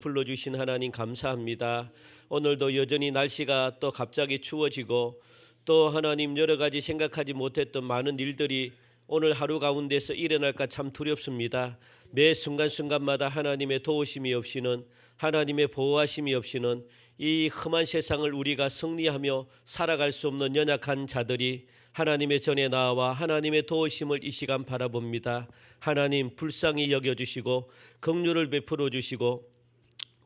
불러주신 하나님 감사합니다. 오늘도 여전히 날씨가 또 갑자기 추워지고 또 하나님 여러 가지 생각하지 못했던 많은 일들이 오늘 하루 가운데서 일어날까 참 두렵습니다. 매 순간순간마다 하나님의 도우심이 없이는 하나님의 보호하심이 없이는 이 험한 세상을 우리가 승리하며 살아갈 수 없는 연약한 자들이 하나님의 전에 나와 하나님의 도우심을 이 시간 바라봅니다. 하나님 불쌍히 여겨 주시고 긍휼을 베풀어 주시고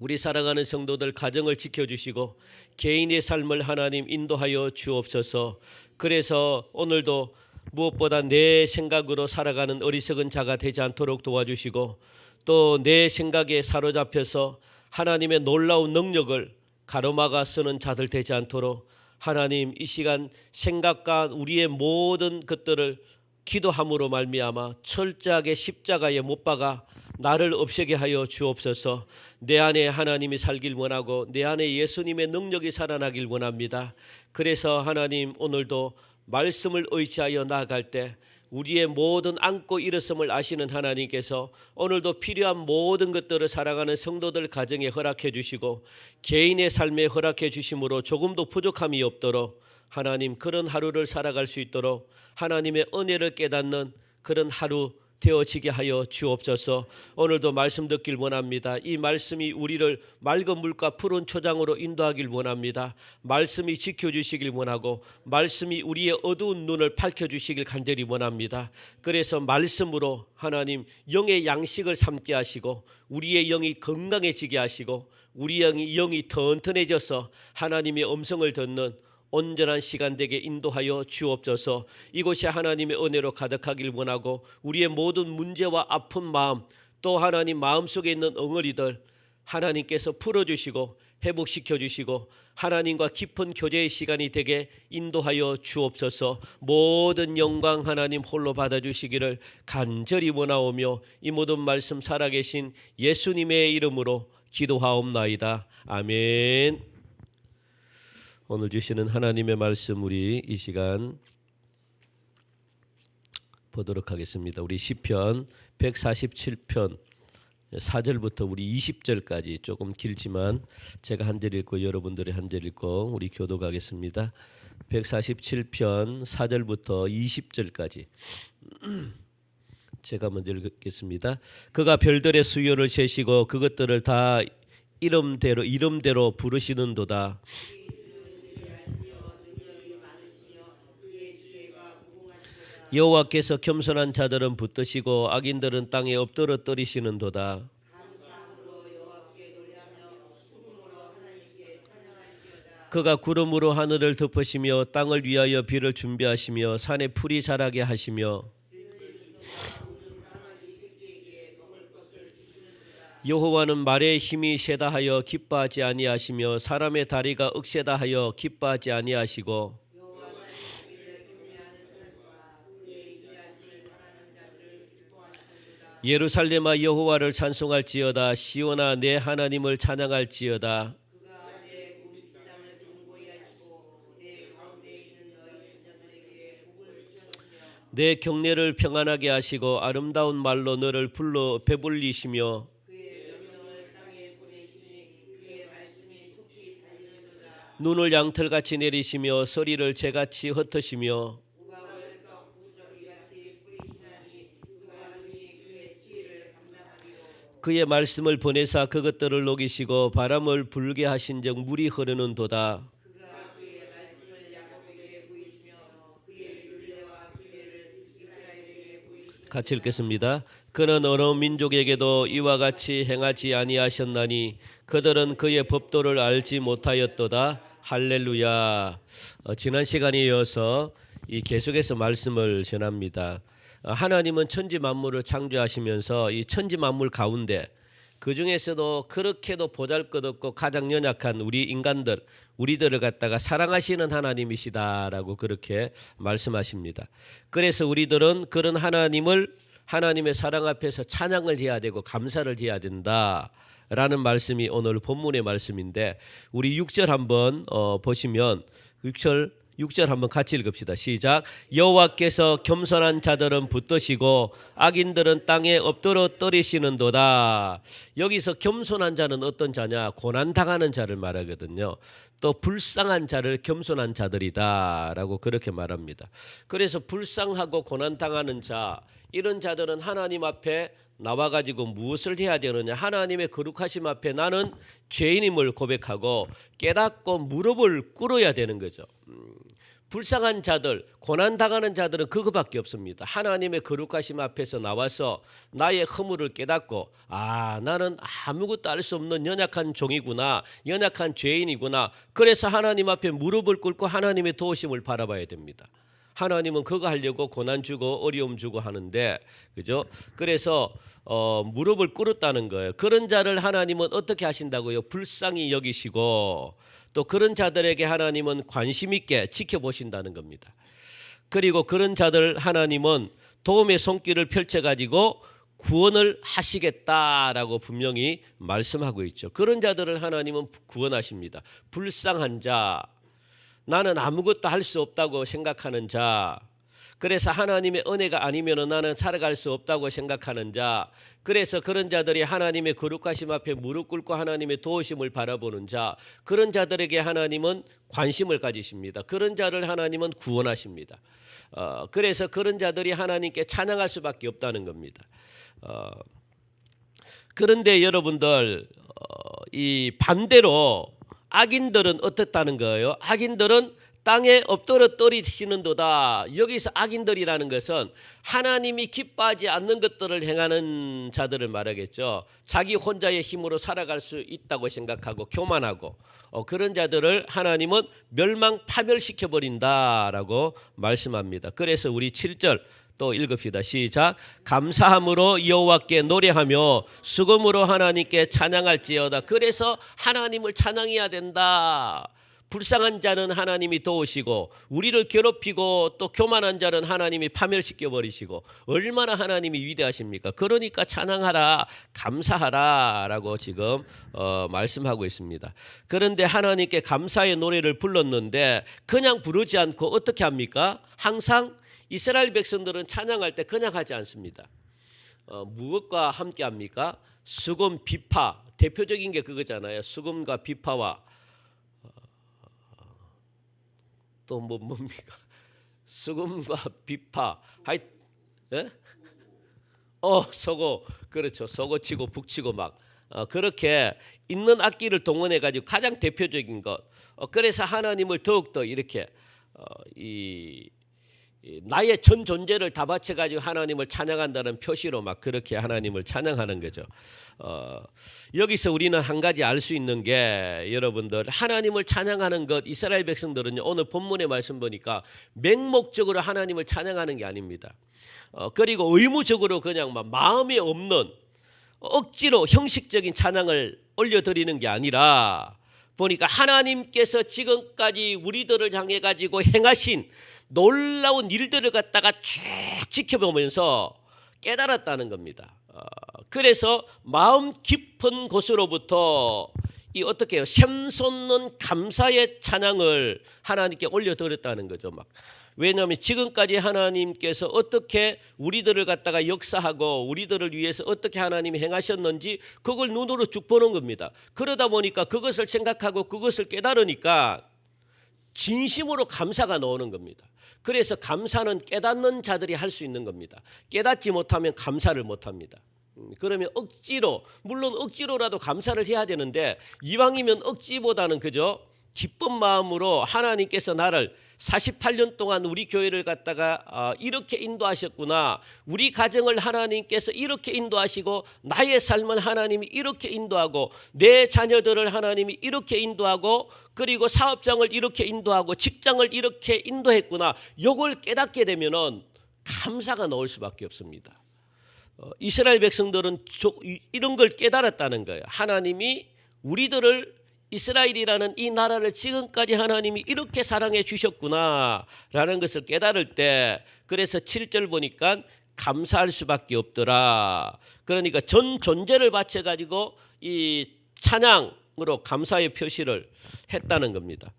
우리 사랑하는 성도들 가정을 지켜주시고 개인의 삶을 하나님 인도하여 주옵소서. 그래서 오늘도 무엇보다 내 생각으로 살아가는 어리석은 자가 되지 않도록 도와주시고 또 내 생각에 사로잡혀서 하나님의 놀라운 능력을 가로막아 쓰는 자들 되지 않도록 하나님 이 시간 생각과 우리의 모든 것들을 기도함으로 말미암아 철저하게 십자가에 못 박아 나를 없애게 하여 주옵소서. 내 안에 하나님이 살길 원하고 내 안에 예수님의 능력이 살아나길 원합니다. 그래서 하나님 오늘도 말씀을 의지하여 나아갈 때 우리의 모든 안고 일어섬을 아시는 하나님께서 오늘도 필요한 모든 것들을 살아가는 성도들 가정에 허락해 주시고 개인의 삶에 허락해 주심으로 조금도 부족함이 없도록 하나님 그런 하루를 살아갈 수 있도록 하나님의 은혜를 깨닫는 그런 하루 되어지게 하여 주옵소서. 오늘도 말씀 듣길 원합니다. 이 말씀이 우리를 맑은 물과 푸른 초장으로 인도하길 원합니다. 말씀이 지켜주시길 원하고 말씀이 우리의 어두운 눈을 밝혀주시길 간절히 원합니다. 그래서 말씀으로 하나님 영의 양식을 삼게 하시고 우리의 영이 건강해지게 하시고 우리 영이 영이 튼튼해져서 하나님의 음성을 듣는 온전한 시간 되게 인도하여 주옵소서. 이곳이 하나님의 은혜로 가득하길 원하고 우리의 모든 문제와 아픈 마음 또 하나님 마음속에 있는 엉어리들 하나님께서 풀어 주시고 회복시켜 주시고 하나님과 깊은 교제의 시간이 되게 인도하여 주옵소서. 모든 영광 하나님 홀로 받아 주시기를 간절히 원하오며 이 모든 말씀 살아계신 예수님의 이름으로 기도하옵나이다. 아멘. 오늘 주시는 하나님의 말씀 우리 이 시간 보도록 하겠습니다. 우리 시편 147편 4절부터 우리 20절까지 조금 길지만 제가 한 절 읽고 여러분들이 한 절 읽고 우리 교도 가겠습니다. 147편 4절부터 20절까지 제가 먼저 읽겠습니다. 그가 별들의 수요를 세시고 그것들을 다 이름대로 이름대로 부르시는도다. 여호와께서 겸손한 자들은 붙드시고 악인들은 땅에 엎드러뜨리시는도다. 그가 구름으로 하늘을 덮으시며 땅을 위하여 비를 준비하시며 산에 풀이 자라게 하시며 여호와는 말의 힘이 세다 하여 기뻐하지 아니하시며 사람의 다리가 억세다 하여 기뻐하지 아니하시고 예루살렘아 여호와를 찬송할지어다. 시온아 내 하나님을 찬양할지어다. 내 경례를 평안하게 하시고 아름다운 말로 너를 불러 배불리시며 눈을 양털같이 내리시며 소리를 재같이 흩으시며 그의 말씀을 보내사 그것들을 녹이시고 바람을 불게 하신즉 물이 흐르는 도다. 같이 읽겠습니다. 그는 어느 민족에게도 이와 같이 행하지 아니하셨나니 그들은 그의 법도를 알지 못하였도다. 할렐루야. 어, 지난 시간에 이어서 이 계속해서 말씀을 전합니다. 어, 하나님은 천지 만물을 창조하시면서 이 천지 만물 가운데 그 중에서도 그렇게도 보잘것없고 가장 연약한 우리 인간들 우리들을 갖다가 사랑하시는 하나님이시다라고 그렇게 말씀하십니다. 그래서 우리들은 그런 하나님을 하나님의 사랑 앞에서 찬양을 해야 되고 감사를 해야 된다. 라는 말씀이 오늘 본문의 말씀인데 우리 6절 한번 어, 보시면 6절 6절 한번 같이 읽읍시다. 시작. 여호와께서 겸손한 자들은 붙드시고 악인들은 땅에 엎드러 떨이시는도다. 여기서 겸손한 자는 어떤 자냐? 고난 당하는 자를 말하거든요. 또 불쌍한 자를 겸손한 자들이다라고 그렇게 말합니다. 그래서 불쌍하고 고난 당하는 자 이런 자들은 하나님 앞에 나와 가지고 무엇을 해야 되느냐? 하나님의 거룩하심 앞에 나는 죄인임을 고백하고 깨닫고 무릎을 꿇어야 되는 거죠. 음, 불쌍한 자들, 고난 당하는 자들은 그거밖에 없습니다. 하나님의 거룩하심 앞에서 나와서 나의 허물을 깨닫고 아, 나는 아무것도 알 수 없는 연약한 종이구나. 연약한 죄인이구나. 그래서 하나님 앞에 무릎을 꿇고 하나님의 도우심을 바라봐야 됩니다. 하나님은 그거 하려고 고난 주고 어려움 주고 하는데 그죠? 그래서 어, 무릎을 꿇었다는 거예요. 그런 자를 하나님은 어떻게 하신다고요? 불쌍히 여기시고 또 그런 자들에게 하나님은 관심 있게 지켜보신다는 겁니다. 그리고 그런 자들 하나님은 도움의 손길을 펼쳐 가지고 구원을 하시겠다라고 분명히 말씀하고 있죠. 그런 자들을 하나님은 구원하십니다. 불쌍한 자, 나는 아무것도 할 수 없다고 생각하는 자, 그래서 하나님의 은혜가 아니면 나는 살아갈 수 없다고 생각하는 자, 그래서 그런 자들이 하나님의 거룩하심 앞에 무릎 꿇고 하나님의 도우심을 바라보는 자, 그런 자들에게 하나님은 관심을 가지십니다. 그런 자를 하나님은 구원하십니다. 어, 그래서 그런 자들이 하나님께 찬양할 수밖에 없다는 겁니다. 어, 그런데 여러분들 어, 이 반대로 악인들은 어떻다는 거예요? 악인들은 땅에 엎드려 떨이시는도다. 여기서 악인들이라는 것은 하나님이 기뻐하지 않는 것들을 행하는 자들을 말하겠죠. 자기 혼자의 힘으로 살아갈 수 있다고 생각하고 교만하고 어, 그런 자들을 하나님은 멸망 파멸시켜 버린다라고 말씀합니다. 그래서 우리 7절 또 읽읍시다. 시작. 감사함으로 여호와께 노래하며 수금으로 하나님께 찬양할지어다. 그래서 하나님을 찬양해야 된다. 불쌍한 자는 하나님이 도우시고 우리를 괴롭히고 또 교만한 자는 하나님이 파멸시켜 버리시고 얼마나 하나님이 위대하십니까? 그러니까 찬양하라, 감사하라라고 지금 어, 말씀하고 있습니다. 그런데 하나님께 감사의 노래를 불렀는데 그냥 부르지 않고 어떻게 합니까? 항상 이스라엘 백성들은 찬양할 때 그냥 하지 않습니다. 어, 무엇과 함께 합니까? 수금 비파 대표적인 게 그거잖아요. 수금과 비파와 또뭐 뭡니까? 수금과 비파 하이 예? 어 서고 그렇죠. 서고 치고 북치고 막 어, 그렇게 있는 악기를 동원해 가지고 가장 대표적인 것. 어, 그래서 하나님을 더욱 더 이렇게 어, 이, 이 나의 전 존재를 다 바쳐 가지고 하나님을 찬양한다는 표시로 막 그렇게 하나님을 찬양하는 거죠. 어, 여기서 우리는 한 가지 알 수 있는 게 여러분들 하나님을 찬양하는 것 이스라엘 백성들은 오늘 본문의 말씀 보니까 맹목적으로 하나님을 찬양하는 게 아닙니다. 어, 그리고 의무적으로 그냥 막 마음에 없는 억지로 형식적인 찬양을 올려드리는 게 아니라 보니까 하나님께서 지금까지 우리들을 향해 가지고 행하신 놀라운 일들을 갖다가 쭉 지켜보면서 깨달았다는 겁니다. 어, 그래서 마음 깊은 곳으로부터 이 어떻게 해요? 샘솟는 감사의 찬양을 하나님께 올려드렸다는 거죠. 막 왜냐하면 지금까지 하나님께서 어떻게 우리들을 갖다가 역사하고 우리들을 위해서 어떻게 하나님이 행하셨는지 그걸 눈으로 쭉 보는 겁니다. 그러다 보니까 그것을 생각하고 그것을 깨달으니까 진심으로 감사가 나오는 겁니다. 그래서 감사는 깨닫는 자들이 할 수 있는 겁니다. 깨닫지 못하면 감사를 못 합니다. 음, 그러면 억지로 물론 억지로라도 감사를 해야 되는데 이왕이면 억지보다는 그저 기쁜 마음으로 하나님께서 나를 48년 동안 우리 교회를 갖다가 아, 이렇게 인도하셨구나. 우리 가정을 하나님께서 이렇게 인도하시고 나의 삶은 하나님이 이렇게 인도하고 내 자녀들을 하나님이 이렇게 인도하고 그리고 사업장을 이렇게 인도하고 직장을 이렇게 인도했구나. 요걸 깨닫게 되면은 감사가 나올 수밖에 없습니다. 어, 이스라엘 백성들은 이런 걸 깨달았다는 거예요. 하나님이 우리들을 이스라엘이라는 이 나라를 지금까지 하나님이 이렇게 사랑해 주셨구나라는 것을 깨달을 때 그래서 7절 보니까 감사할 수밖에 없더라. 그러니까 전 존재를 바쳐 가지고 이 찬양으로 감사의 표시를 했다는 겁니다.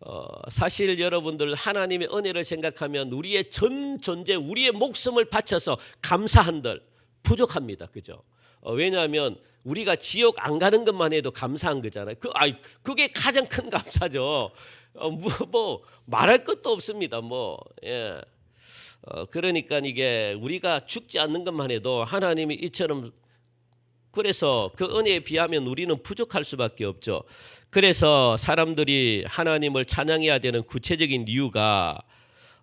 어, 사실 여러분들 하나님의 은혜를 생각하면 우리의 전 존재, 우리의 목숨을 바쳐서 감사한들 부족합니다. 그죠? 어, 왜냐하면 우리가 지옥 안 가는 것만 해도 감사한 거잖아요. 그, 아이, 그게 가장 큰 감사죠. 어, 뭐, 뭐 말할 것도 없습니다. 뭐 예. 어, 그러니까 이게 우리가 죽지 않는 것만 해도 하나님이 이처럼 그래서 그 은혜에 비하면 우리는 부족할 수밖에 없죠. 그래서 사람들이 하나님을 찬양해야 되는 구체적인 이유가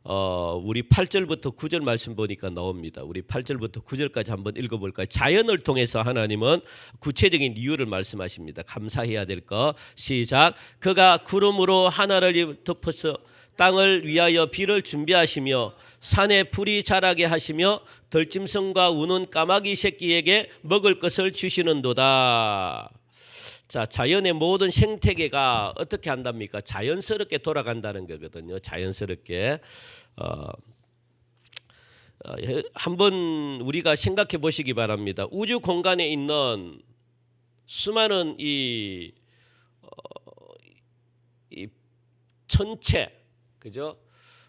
어, 우리 8절부터 9절 말씀 보니까 나옵니다. 우리 8절부터 9절까지 한번 읽어볼까요? 자연을 통해서 하나님은 구체적인 이유를 말씀하십니다. 감사해야 될 거. 시작. 그가 구름으로 하나를 덮어서 땅을 위하여 비를 준비하시며 산에 풀이 자라게 하시며 덜짐승과 우는 까마귀 새끼에게 먹을 것을 주시는도다. 자, 자연의 모든 생태계가 어떻게 한답니까? 자연스럽게 돌아간다는 거거든요. 자연스럽게. 어, 어, 한번 우리가 생각해 보시기 바랍니다. 우주 공간에 있는 수많은 이, 어, 이 천체, 그죠?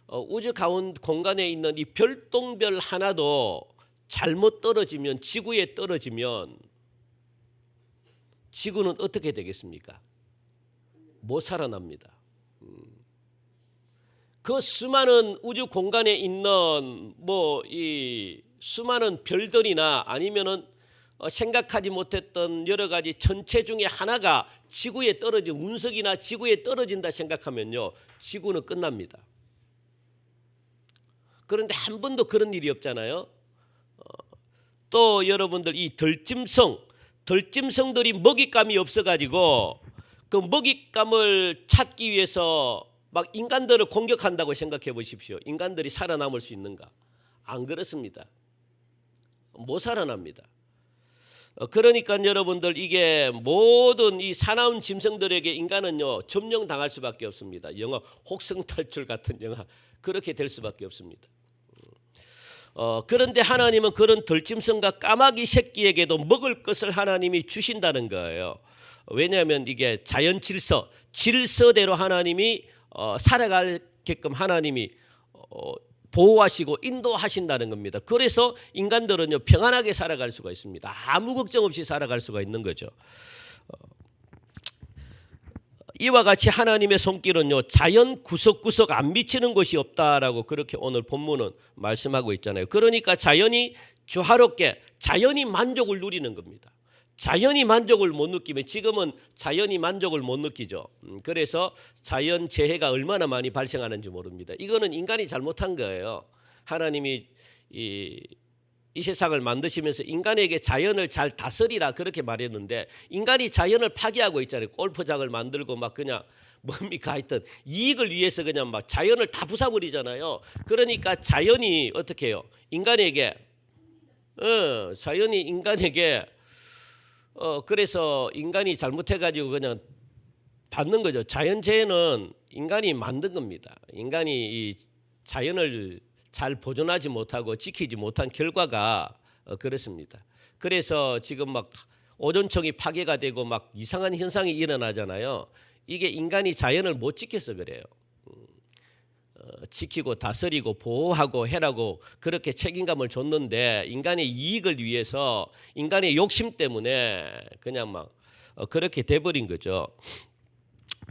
어, 우주 가운 공간에 있는 이 별똥별 하나도 잘못 떨어지면 지구에 떨어지면 지구는 어떻게 되겠습니까? 못 살아납니다. 음. 그 수많은 우주 공간에 있는 뭐 이 수많은 별들이나 아니면은 어, 생각하지 못했던 여러 가지 천체 중에 하나가 지구에 떨어진 운석이나 지구에 떨어진다 생각하면요 지구는 끝납니다. 그런데 한 번도 그런 일이 없잖아요. 어, 또 여러분들 이 덜짐승, 덜짐승들이 먹잇감이 없어가지고 그 먹잇감을 찾기 위해서 막 인간들을 공격한다고 생각해 보십시오. 인간들이 살아남을 수 있는가? 안 그렇습니다. 못 살아납니다. 어, 그러니까 여러분들 이게 모든 이 사나운 짐승들에게 인간은요 점령 당할 수밖에 없습니다. 영화 혹성탈출 같은 영화 그렇게 될 수밖에 없습니다. 어, 그런데 하나님은 그런 덜짐승과 까마귀 새끼에게도 먹을 것을 하나님이 주신다는 거예요. 왜냐하면 이게 자연 질서, 질서대로 하나님이 어, 살아가게끔 하나님이 어, 보호하시고 인도하신다는 겁니다. 그래서 인간들은요 평안하게 살아갈 수가 있습니다. 아무 걱정 없이 살아갈 수가 있는 거죠. 어, 이와 같이 하나님의 손길은요 자연 구석구석 안 미치는 것이 없다라고 그렇게 오늘 본문은 말씀하고 있잖아요. 그러니까 자연이 조화롭게 자연이 만족을 누리는 겁니다. 자연이 만족을 못 느끼면 지금은 자연이 만족을 못 느끼죠. 음, 그래서 자연 재해가 얼마나 많이 발생하는지 모릅니다. 이거는 인간이 잘못한 거예요. 하나님이 이, 이 세상을 만드시면서 인간에게 자연을 잘 다스리라 그렇게 말했는데 인간이 자연을 파괴하고 있잖아요. 골프장을 만들고 막 그냥 뭡니까 하여튼 이익을 위해서 그냥 막 자연을 다 부숴버리잖아요. 그러니까 자연이 어떻게 해요? 인간에게 어, 자연이 인간에게 어 그래서 인간이 잘못해가지고 그냥 받는 거죠. 자연재해는 인간이 만든 겁니다. 인간이 이 자연을 잘 보존하지 못하고 지키지 못한 결과가 어, 그렇습니다. 그래서 지금 막 오존층이 파괴가 되고 막 이상한 현상이 일어나잖아요. 이게 인간이 자연을 못 지켜서 그래요. 음, 어, 지키고 다스리고 보호하고 해라고 그렇게 책임감을 줬는데 인간의 이익을 위해서 인간의 욕심 때문에 그냥 막 어, 그렇게 돼버린 거죠.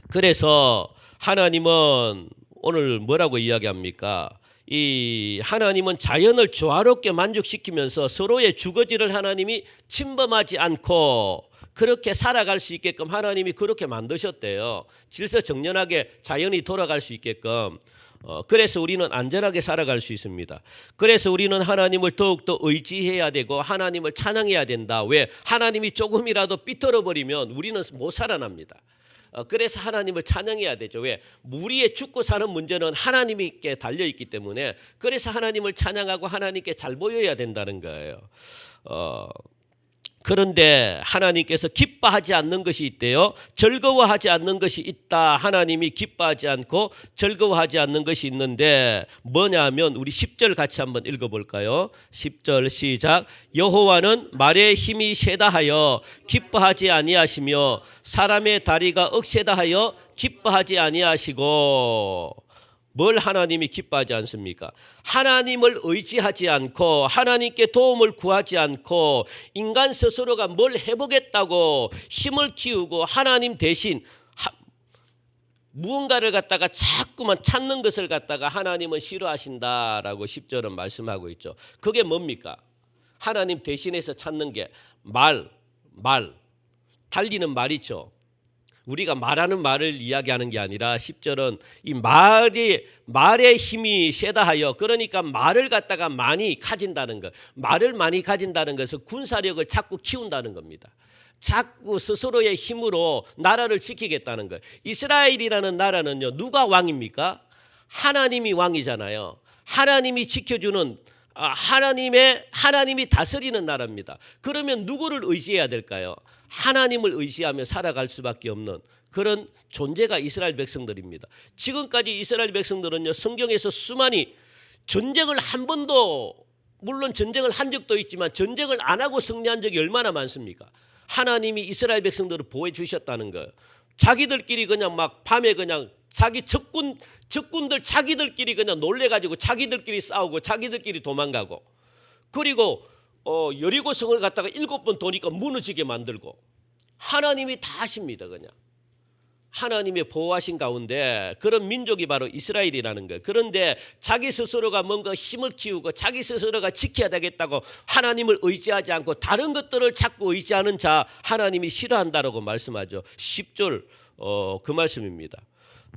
그래서 하나님은 오늘 뭐라고 이야기합니까? 이 하나님은 자연을 조화롭게 만족시키면서 서로의 주거지를 하나님이 침범하지 않고 그렇게 살아갈 수 있게끔 하나님이 그렇게 만드셨대요. 질서 정연하게 자연이 돌아갈 수 있게끔. 어, 그래서 우리는 안전하게 살아갈 수 있습니다. 그래서 우리는 하나님을 더욱더 의지해야 되고 하나님을 찬양해야 된다. 왜? 하나님이 조금이라도 삐뚤어 버리면 우리는 못 살아납니다. 어, 그래서 하나님을 찬양해야 되죠. 왜? 우리의 죽고 사는 문제는 하나님께 달려 있기 때문에 그래서 하나님을 찬양하고 하나님께 잘 보여야 된다는 거예요. 어, 그런데 하나님께서 기뻐하지 않는 것이 있대요. 즐거워하지 않는 것이 있다. 하나님이 기뻐하지 않고 즐거워하지 않는 것이 있는데 뭐냐면 우리 10절 같이 한번 읽어 볼까요? 10절 시작. 여호와는 말의 힘이 세다 하여 기뻐하지 아니하시며 사람의 다리가 억세다 하여 기뻐하지 아니하시고 뭘 하나님이 기뻐하지 않습니까? 하나님을 의지하지 않고 하나님께 도움을 구하지 않고 인간 스스로가 뭘 해보겠다고 힘을 키우고 하나님 대신 하- 무언가를 갖다가 자꾸만 찾는 것을 갖다가 하나님은 싫어하신다라고 10절은 말씀하고 있죠. 그게 뭡니까? 하나님 대신해서 찾는 게 말, 말, 달리는 말이죠. 우리가 말하는 말을 이야기하는 게 아니라 10절은 이 말이 말의 힘이 세다 하여 그러니까 말을 갖다가 많이 가진다는 것. 말을 많이 가진다는 것은 군사력을 자꾸 키운다는 겁니다. 자꾸 스스로의 힘으로 나라를 지키겠다는 거예요. 이스라엘이라는 나라는요. 누가 왕입니까? 하나님이 왕이잖아요. 하나님이 지켜주는 아, 하나님의 하나님이 다스리는 나라입니다. 그러면 누구를 의지해야 될까요? 하나님을 의지하며 살아갈 수밖에 없는 그런 존재가 이스라엘 백성들입니다. 지금까지 이스라엘 백성들은요 성경에서 수많이 전쟁을 한 번도 물론 전쟁을 한 적도 있지만 전쟁을 안 하고 승리한 적이 얼마나 많습니까? 하나님이 이스라엘 백성들을 보호해 주셨다는 거예요. 자기들끼리 그냥 막 밤에 그냥 자기 적군 적군들 자기들끼리 그냥 놀래 가지고 자기들끼리 싸우고 자기들끼리 도망가고. 그리고 어 여리고성을 갖다가 일곱 번 도니까 무너지게 만들고. 하나님이 다 하십니다 그냥 하나님의 보호하신 가운데 그런 민족이 바로 이스라엘이라는 거예요. 그런데 자기 스스로가 뭔가 힘을 키우고 자기 스스로가 지켜야 되겠다고 하나님을 의지하지 않고 다른 것들을 자꾸 의지하는 자 하나님이 싫어한다라고 말씀하죠. 10절 어, 그 말씀입니다.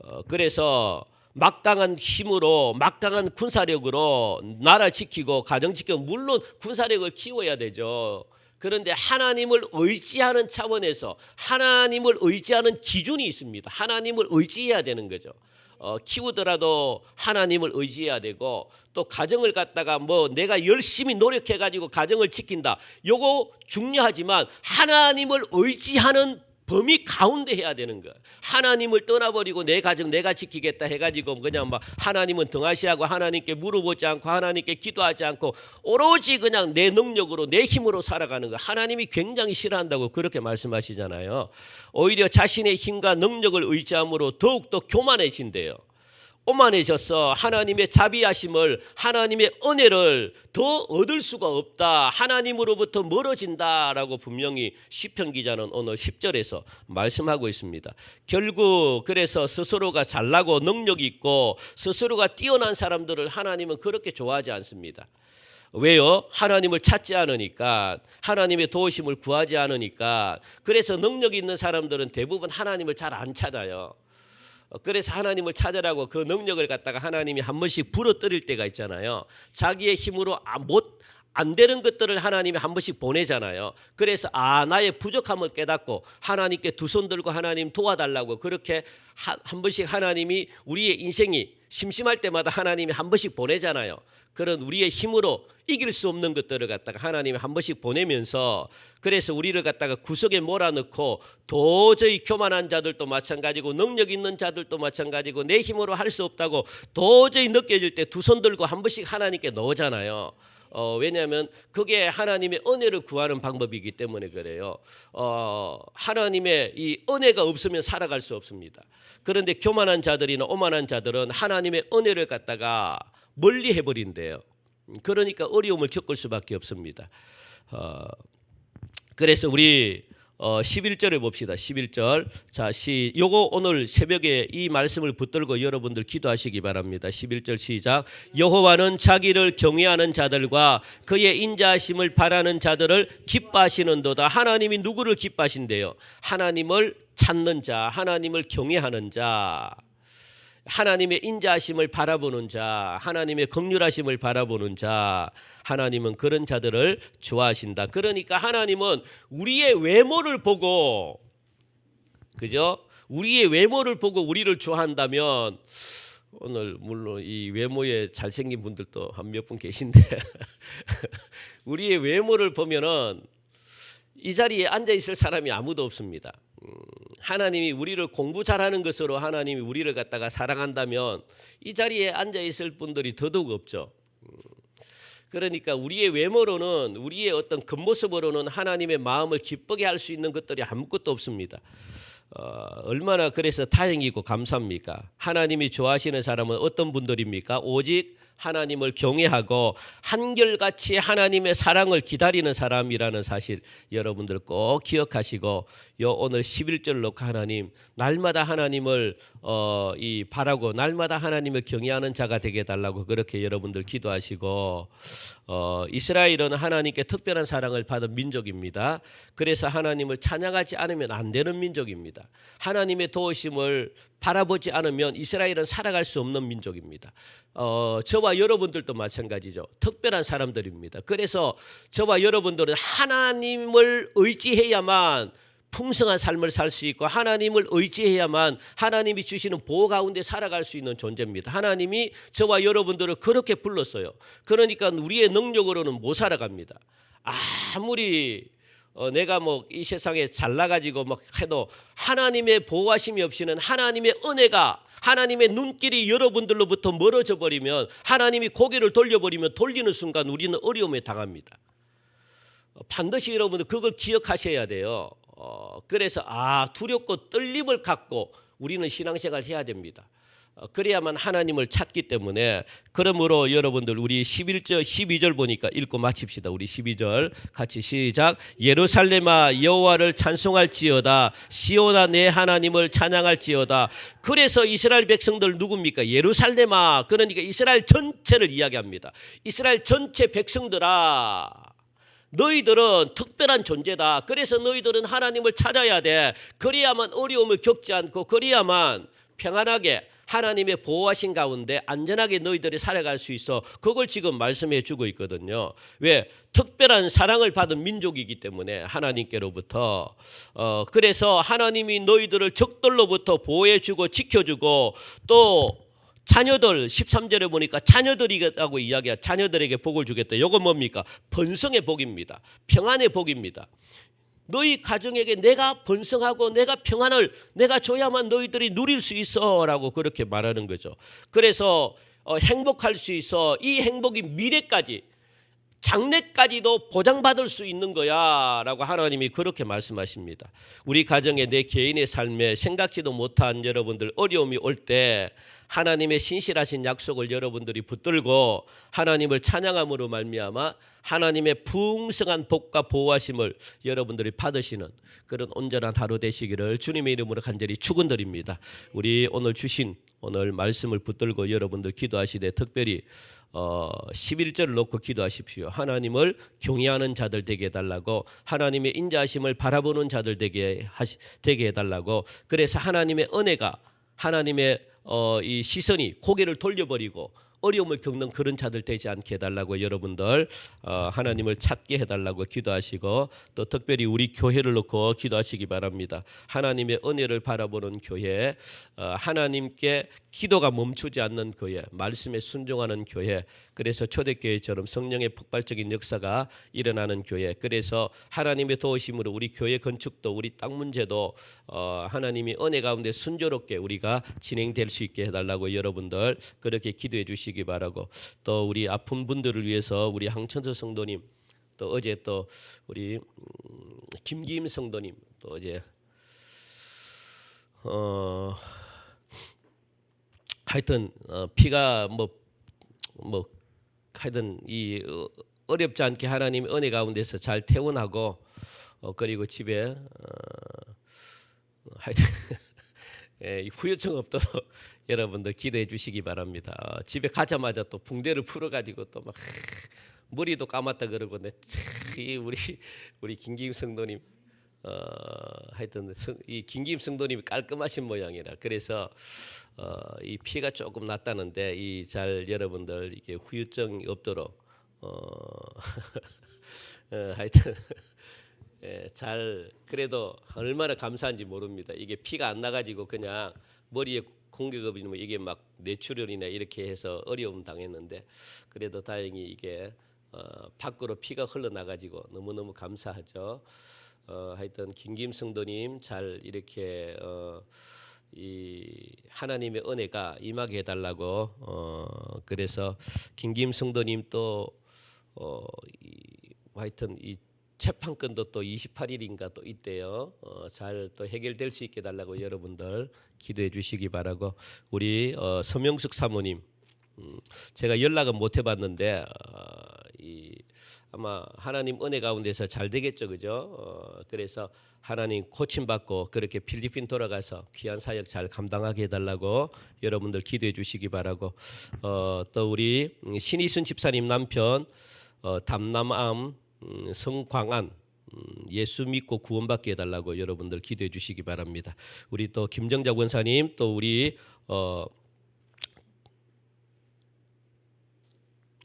어, 그래서 막강한 힘으로 막강한 군사력으로 나라 지키고 가정 지키고 물론 군사력을 키워야 되죠. 그런데 하나님을 의지하는 차원에서 하나님을 의지하는 기준이 있습니다. 하나님을 의지해야 되는 거죠. 어, 키우더라도 하나님을 의지해야 되고 또 가정을 갖다가 뭐 내가 열심히 노력해 가지고 가정을 지킨다. 요거 중요하지만 하나님을 의지하는 범위 가운데 해야 되는 거야. 하나님을 떠나버리고 내 가정 내가 지키겠다 해가지고 그냥 막 하나님은 등하시하고 하나님께 물어보지 않고 하나님께 기도하지 않고 오로지 그냥 내 능력으로 내 힘으로 살아가는 거. 하나님이 굉장히 싫어한다고 그렇게 말씀하시잖아요. 오히려 자신의 힘과 능력을 의지함으로 더욱더 교만해진대요. 오만해져서 하나님의 자비하심을 하나님의 은혜를 더 얻을 수가 없다. 하나님으로부터 멀어진다라고 분명히 시편 기자는 오늘 10절에서 말씀하고 있습니다. 결국 그래서 스스로가 잘나고 능력 있고 스스로가 뛰어난 사람들을 하나님은 그렇게 좋아하지 않습니다. 왜요? 하나님을 찾지 않으니까 하나님의 도우심을 구하지 않으니까 그래서 능력 있는 사람들은 대부분 하나님을 잘 안 찾아요. 어, 그래서 하나님을 찾으라고 그 능력을 갖다가 하나님이 한 번씩 부러뜨릴 때가 있잖아요. 자기의 힘으로 아, 못, 안 되는 것들을 하나님이 한 번씩 보내잖아요. 그래서 아 나의 부족함을 깨닫고 하나님께 두 손 들고 하나님 도와달라고 그렇게 한, 한 번씩 하나님이 우리의 인생이 심심할 때마다 하나님이 한 번씩 보내잖아요. 그런 우리의 힘으로 이길 수 없는 것들을 갖다가 하나님이 한 번씩 보내면서 그래서 우리를 갖다가 구석에 몰아넣고 도저히 교만한 자들도 마찬가지고 능력 있는 자들도 마찬가지고 내 힘으로 할 수 없다고 도저히 느껴질 때 두 손 들고 한 번씩 하나님께 넣잖아요. 어, 왜냐하면 그게 하나님의 은혜를 구하는 방법이기 때문에 그래요. 어, 하나님의 이 은혜가 없으면 살아갈 수 없습니다. 그런데 교만한 자들이나 오만한 자들은 하나님의 은혜를 갖다가 멀리 해버린대요. 그러니까 어려움을 겪을 수밖에 없습니다. 어, 그래서 우리 어 11절을 봅시다. 11절. 자, 시 요거 오늘 새벽에 이 말씀을 붙들고 여러분들 기도하시기 바랍니다. 11절 시작. 여호와는 자기를 경외하는 자들과 그의 인자하심을 바라는 자들을 기뻐하시는도다. 하나님이 누구를 기뻐하신대요? 하나님을 찾는 자, 하나님을 경외하는 자. 하나님의 인자하심을 바라보는 자, 하나님의 긍휼하심을 바라보는 자, 하나님은 그런 자들을 좋아하신다. 그러니까 하나님은 우리의 외모를 보고 그죠? 우리의 외모를 보고 우리를 좋아한다면 오늘 물론 이 외모에 잘생긴 분들도 한 몇 분 계신데 우리의 외모를 보면은 이 자리에 앉아 있을 사람이 아무도 없습니다. 음, 하나님이 우리를 공부 잘하는 것으로 하나님이 우리를 갖다가 사랑한다면 이 자리에 앉아 있을 분들이 더더욱 없죠. 음, 그러니까 우리의 외모로는 우리의 어떤 겉모습으로는 하나님의 마음을 기쁘게 할 수 있는 것들이 아무것도 없습니다. 어, 얼마나 그래서 다행이고 감사합니까? 하나님이 좋아하시는 사람은 어떤 분들입니까? 오직 하나님을 경외하고 한결같이 하나님의 사랑을 기다리는 사람이라는 사실 여러분들 꼭 기억하시고 요 오늘 11절 놓고 하나님 날마다 하나님을 어, 이 바라고 날마다 하나님을 경외하는 자가 되게 해달라고 그렇게 여러분들 기도하시고 어, 이스라엘은 하나님께 특별한 사랑을 받은 민족입니다. 그래서 하나님을 찬양하지 않으면 안 되는 민족입니다. 하나님의 도우심을 바라보지 않으면 이스라엘은 살아갈 수 없는 민족입니다. 어, 저와 여러분들도 마찬가지죠. 특별한 사람들입니다. 그래서 저와 여러분들은 하나님을 의지해야만 풍성한 삶을 살 수 있고 하나님을 의지해야만 하나님이 주시는 보호 가운데 살아갈 수 있는 존재입니다. 하나님이 저와 여러분들을 그렇게 불렀어요. 그러니까 우리의 능력으로는 못 살아갑니다. 아무리 어, 내가 뭐 이 세상에 잘 나가지고 막 해도 하나님의 보호하심이 없이는 하나님의 은혜가 하나님의 눈길이 여러분들로부터 멀어져 버리면 하나님이 고개를 돌려버리면 돌리는 순간 우리는 어려움에 당합니다. 어, 반드시 여러분들 그걸 기억하셔야 돼요. 어, 그래서 아 두렵고 떨림을 갖고 우리는 신앙생활 해야 됩니다. 어, 그래야만 하나님을 찾기 때문에 그러므로 여러분들 우리 11절 12절 보니까 읽고 마칩시다. 우리 12절 같이 시작. 예루살렘아 여호와를 찬송할지어다. 시온아 내 하나님을 찬양할지어다. 그래서 이스라엘 백성들 누굽니까? 예루살렘아. 그러니까 이스라엘 전체를 이야기합니다. 이스라엘 전체 백성들아. 너희들은 특별한 존재다. 그래서 너희들은 하나님을 찾아야 돼. 그래야만 어려움을 겪지 않고 그래야만 평안하게 하나님의 보호하신 가운데 안전하게 너희들이 살아갈 수 있어. 그걸 지금 말씀해 주고 있거든요. 왜? 특별한 사랑을 받은 민족이기 때문에 하나님께로부터 어 그래서 하나님이 너희들을 적들로부터 보호해 주고 지켜 주고 또 자녀들 13절에 보니까 자녀들이라고 이야기야. 자녀들에게 복을 주겠다. 이건 뭡니까? 번성의 복입니다. 평안의 복입니다. 너희 가정에게 내가 번성하고 내가 평안을 내가 줘야만 너희들이 누릴 수 있어라고 그렇게 말하는 거죠. 그래서 어, 행복할 수 있어 이 행복이 미래까지 장래까지도 보장받을 수 있는 거야 라고 하나님이 그렇게 말씀하십니다. 우리 가정에 내 개인의 삶에 생각지도 못한 여러분들 어려움이 올 때 하나님의 신실하신 약속을 여러분들이 붙들고 하나님을 찬양함으로 말미암아 하나님의 풍성한 복과 보호하심을 여러분들이 받으시는 그런 온전한 하루 되시기를 주님의 이름으로 간절히 축원드립니다. 우리 오늘 주신 오늘 말씀을 붙들고 여러분들 기도하시되 특별히 어 11절을 놓고 기도하십시오. 하나님을 경외하는 자들 되게 해 달라고 하나님의 인자하심을 바라보는 자들 되게 하시, 되게 해 달라고 그래서 하나님의 은혜가 하나님의 어, 이 시선이 고개를 돌려버리고 어려움을 겪는 그런 자들 되지 않게 해달라고 여러분들 어, 하나님을 찾게 해달라고 기도하시고 또 특별히 우리 교회를 놓고 기도하시기 바랍니다. 하나님의 은혜를 바라보는 교회, 어, 하나님께 기도가 멈추지 않는 교회, 말씀에 순종하는 교회, 그래서 초대교회처럼 성령의 폭발적인 역사가 일어나는 교회. 그래서 하나님의 도우심으로 우리 교회 건축도 우리 땅 문제도 어, 하나님이 은혜 가운데 순조롭게 우리가 진행될 수 있게 해달라고 여러분들 그렇게 기도해 주시기 바라고 또 우리 아픈 분들을 위해서 우리 항천서 성도님 또 어제 또 우리 음, 김기임 성도님 또 어제 어 하여튼 어, 피가 뭐뭐 하여튼 이 어, 어렵지 않게 하나님 은혜 가운데서 잘 퇴원하고 어, 그리고 집에 어, 하여튼 예, 후유증 없도록 여러분들 기도해 주시기 바랍니다. 어, 집에 가자마자 또 붕대를 풀어 가지고 또 막 머리도 감았다 그러고 내이 우리 우리 김김 성도님 어, 하여튼 성, 이 김김 성도님이 깔끔하신 모양이라 그래서 어, 이 피가 조금 났다는데 이 잘 여러분들 이게 후유증이 없도록 어, 어 하여튼 예, 잘 그래도 얼마나 감사한지 모릅니다. 이게 피가 안 나가지고 그냥 머리에 공격업이 면 이게 막 뇌출혈이나 이렇게 해서 어려움 당했는데 그래도 다행히 이게 어, 밖으로 피가 흘러나가지고 너무 너무 감사하죠. 어, 하여튼 김김 성도님 잘 이렇게 어, 이 하나님의 은혜가 임하게 해달라고 어, 그래서 김김 성도님 또 어, 이, 하여튼 이 재판권도 또 28일인가 또 있대요. 어, 잘 또 해결될 수 있게 달라고 여러분들 기도해 주시기 바라고 우리 어, 서명숙 사모님 음, 제가 연락은 못 해봤는데 어, 이 아마 하나님 은혜 가운데서 잘 되겠죠, 그죠? 어, 그래서 하나님 코칭 받고 그렇게 필리핀 돌아가서 귀한 사역 잘 감당하게 해달라고 여러분들 기도해 주시기 바라고 어, 또 우리 음, 신이순 집사님 남편 어, 담남암 음, 성광안 음, 예수 믿고 구원받게 해달라고 여러분들 기도해 주시기 바랍니다. 우리 또 김정자 권사님 또 우리 어,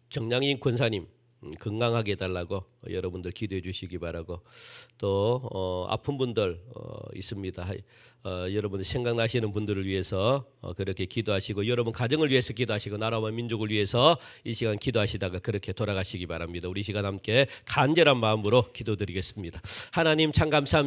정량인 권사님 음, 건강하게 해달라고 여러분들 기도해 주시기 바라고 또 어, 아픈 분들 어, 있습니다. 어, 여러분들 생각나시는 분들을 위해서 어, 그렇게 기도하시고 여러분 가정을 위해서 기도하시고 나라와 민족을 위해서 이 시간 기도하시다가 그렇게 돌아가시기 바랍니다. 우리 시간 함께 간절한 마음으로 기도드리겠습니다. 하나님 참 감사합니다.